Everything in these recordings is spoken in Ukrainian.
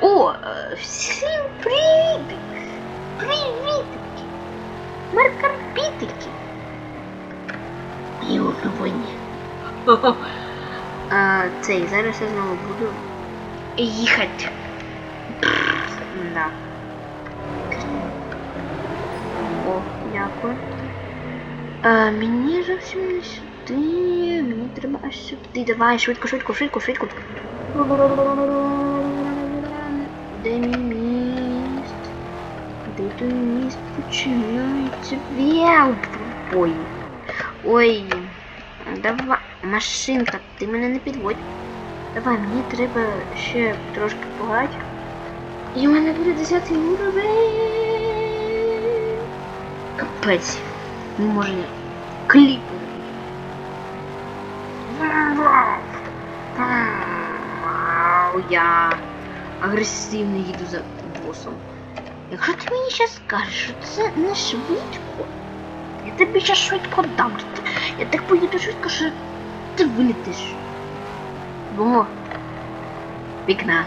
О, е, всім привіт! Привітики! Маркарпітики! І. А, цей, зараз я знову буду їхати. Да. О, дякую. А, мені зовсім не сюди. Мені треба аж сюди. Давай, швидко, швидко, швидко, швидко. Де мій міст? Де той міст? Вяу! Ой. Ой. Давай. Машинка, ти мене не підводь. Давай, мені треба ще трошки пограти. І в мене буде 10 уровень. Капець. Не може кліп. Вау, Я агресивно їду за босом. Якщо ти мені зараз скажеш, що це не швидко, я тобі зараз швидко дам. Я так поїду швидко, що ти вилетиш. Бо вікна.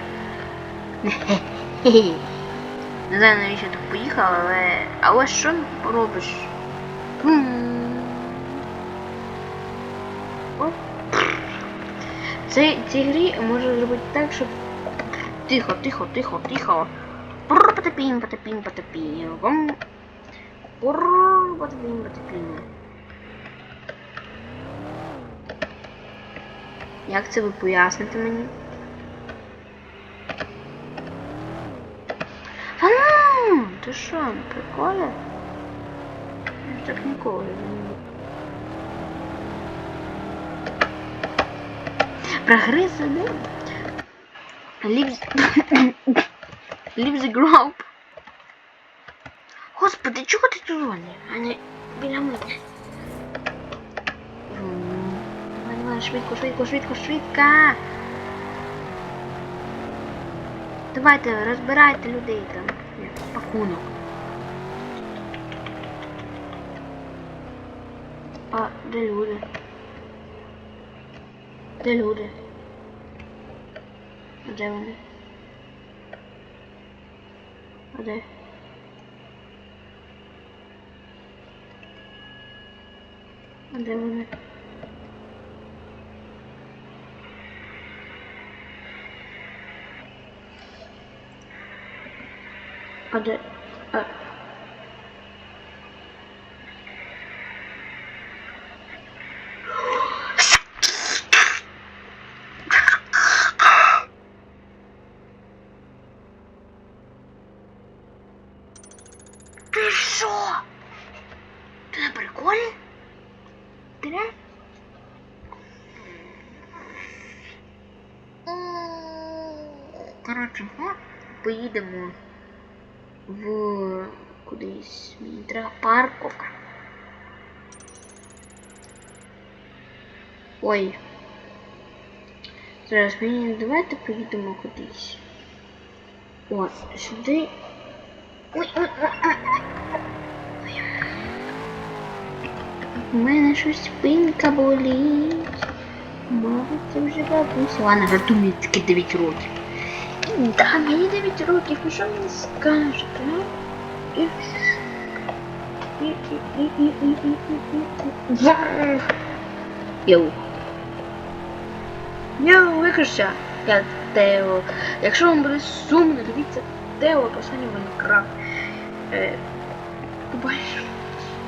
Не знаю, навіщо я так поїхав, але. Але що поробиш? Хм. Оп. Це цій грі можна зробити так, щоб. Тихо, тихо, тихо, тихо. Пурр, Потопім, потопім, потопім. Вом. Пурр, Потопім, потопім. Як це ви поясните мені? А ну, ти що, на приколі? Я так ніколи не буду. Прогрес один. Leave... Leave the group. Господи, чого ти тут зоні? А не біля мене. М, Давай, давай, швидко, швидко, швидко, швидко. Давайте, розбирайте людей там. Як Пакунок. А, де люди? Де люди? doing it. I do. I did. Поїдемо в кудись. Мені треба парковка. Ой. Зараз мені давайте поїдемо кудись. О, сюди. У мене щось спинка болить. Мабуть, це вже бабуся. Ладно, жарту мені таки 9 років. Да, мне 9 років, ну що мені скажете, а? Йоу. Йоу, викрища. Я Тео. Якщо вам буде сумно, дивіться Тео описання Майнкрафт. Е, побачиш.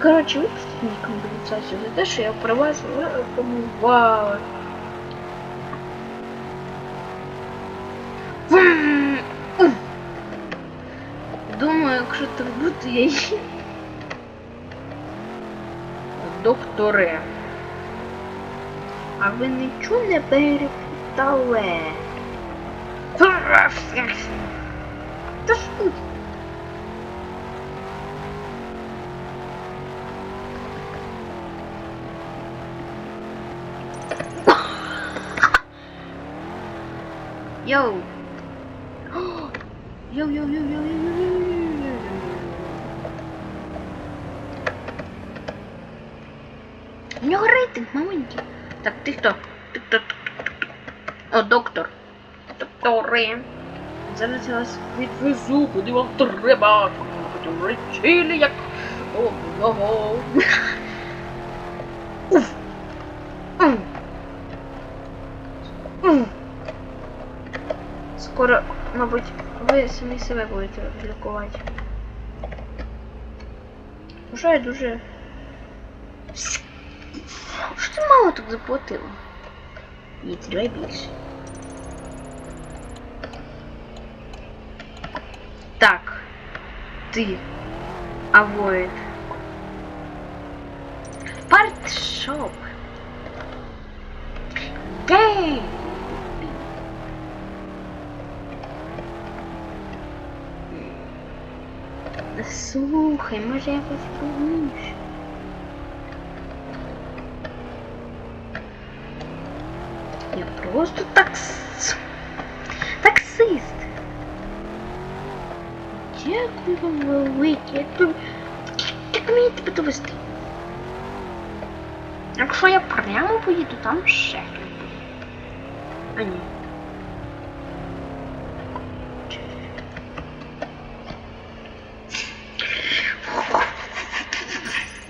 Коротше, випустіть нікому до за те, що я про вас рекомендувала. Думаю, якщо так буде, я її. Докторе. А ви нічого не перепитали? Та тут. Йоу. Йоу, йоу, йоу, йоу, йоу, йоу, йоу, йоу. У нього рейтинг маленький. Так, ти хто? Ти хто? О, доктор. Доктори. Зараз я вас відвезу, куди вам треба. Потім речили, як ого. Уф. Скоро, мабуть, ви самі себе будете лікувати. Уже я дуже. Що ти мало тут заплатила? Ні, треба більше. Так. Ты. Avoid. Партшоп. Гей! Слухай, може якось повніше. Я просто такс... таксист. Дякую вам велике. Як мені тебе довести? Якщо я прямо поїду, там ще. А ні.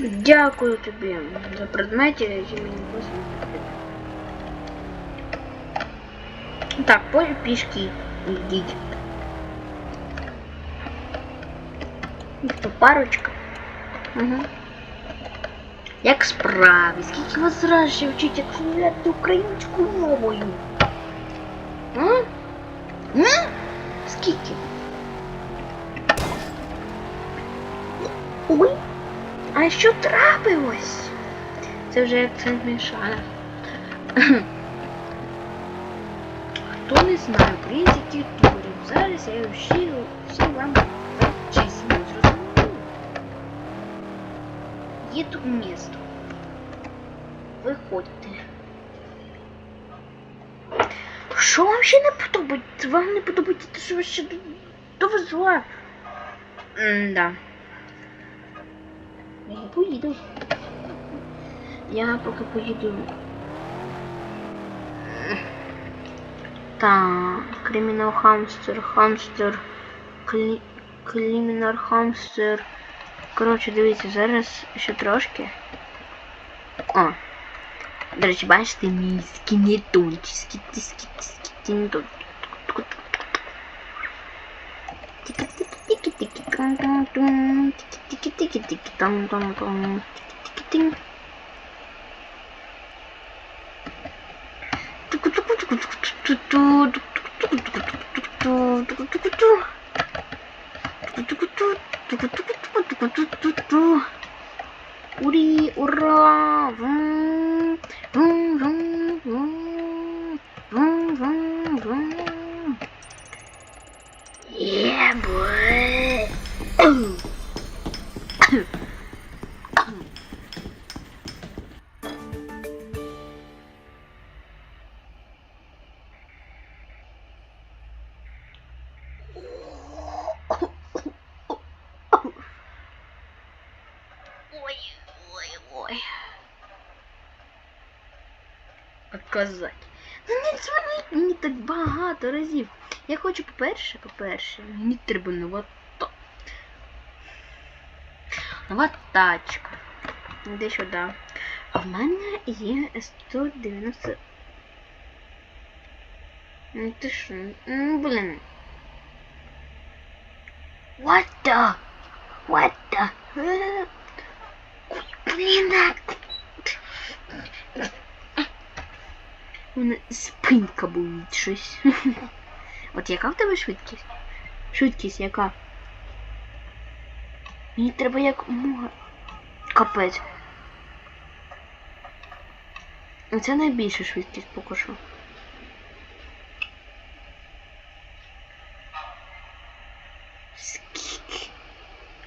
Дякую тобі за предмети, які мені просто. Так, поле пішки йдіть. Ніхто парочка. Угу. Як справи? Скільки вас зараз ще вчить, якщо говорити українською мовою? А? М? Скільки? Ой, а що трапилось? Це вже акцент Мішана. Хто не знає українських турів, зараз я всі, всі вам зачислю, зрозуміло? Є тут місто. Виходьте. Що вам ще не подобається? Вам не подобається те, що ви ще довезла? М-да. Я не поїду. Я поки поїду. Так, кримінал хамстер, хамстер, клі... кримінал хамстер. Коротше, дивіться, зараз ще трошки. О. До речі, бачите, мій скінетончик, テキテキカンカントン、テキテキテキテキトンタンタン、テキテキテン。トクトクトクトクトクトトクトクトクトクトクトクトクトクトクトクトクトクトクトクトクオリオラクンブンブンクンブンブン Отказати. Ну не дзвоніть мені так багато разів. Я хочу, по-перше, по-перше, мені треба нова та. Нова тачка. Іди сюди. А в мене є 190. Ну ти що? Ну, блін. What the? What the? Ой, Блін, а... У мене спинка болить щось. От яка в тебе швидкість? Швидкість яка? Мені треба як мога. Капець. Це найбільша швидкість поки що.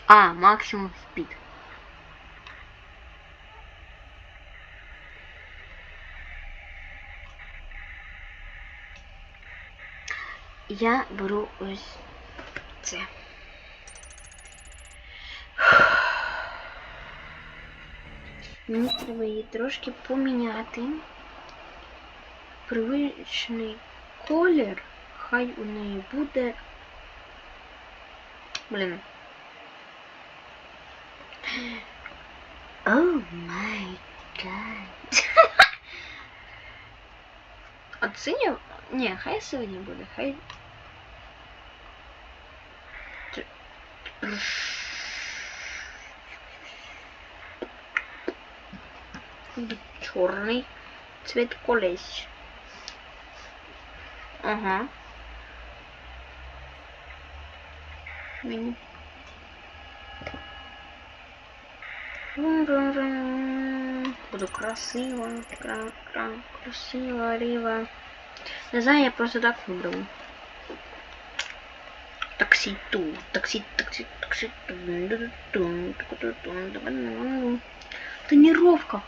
А, максимум спід. Я беру ось це. Мені треба її трошки поміняти. Привичний колір хай у неї буде. Блін. О май гад. От синя? Ні, хай синя буде, хай. Чорний цвіт колись. Ага. Мені. Рум-рум-рум. Буду красиво, кра кра красиво, ріва. Не знаю, я просто так вибрав. Таксі ту, таксі, таксі, таксі ту. ду-ду-дум, ду-ду-дум, ду-ду-дум. Тренировка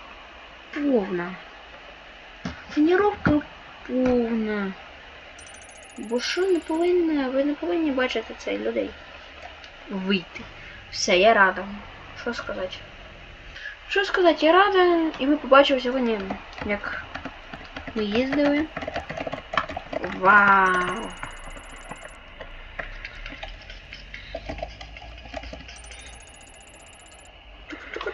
повна. Тренировка повна. Бо що не повинна, ви не повинні бачити цей людей. Вийти. Все, я рада. Що сказати? Що сказати, я рада, і ми побачили сьогодні, як ми їздили. Вау!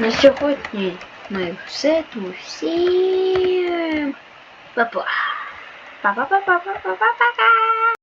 На сьогодні ми все тут всім. Па-па. Па-па-па-па-па-па-па-па.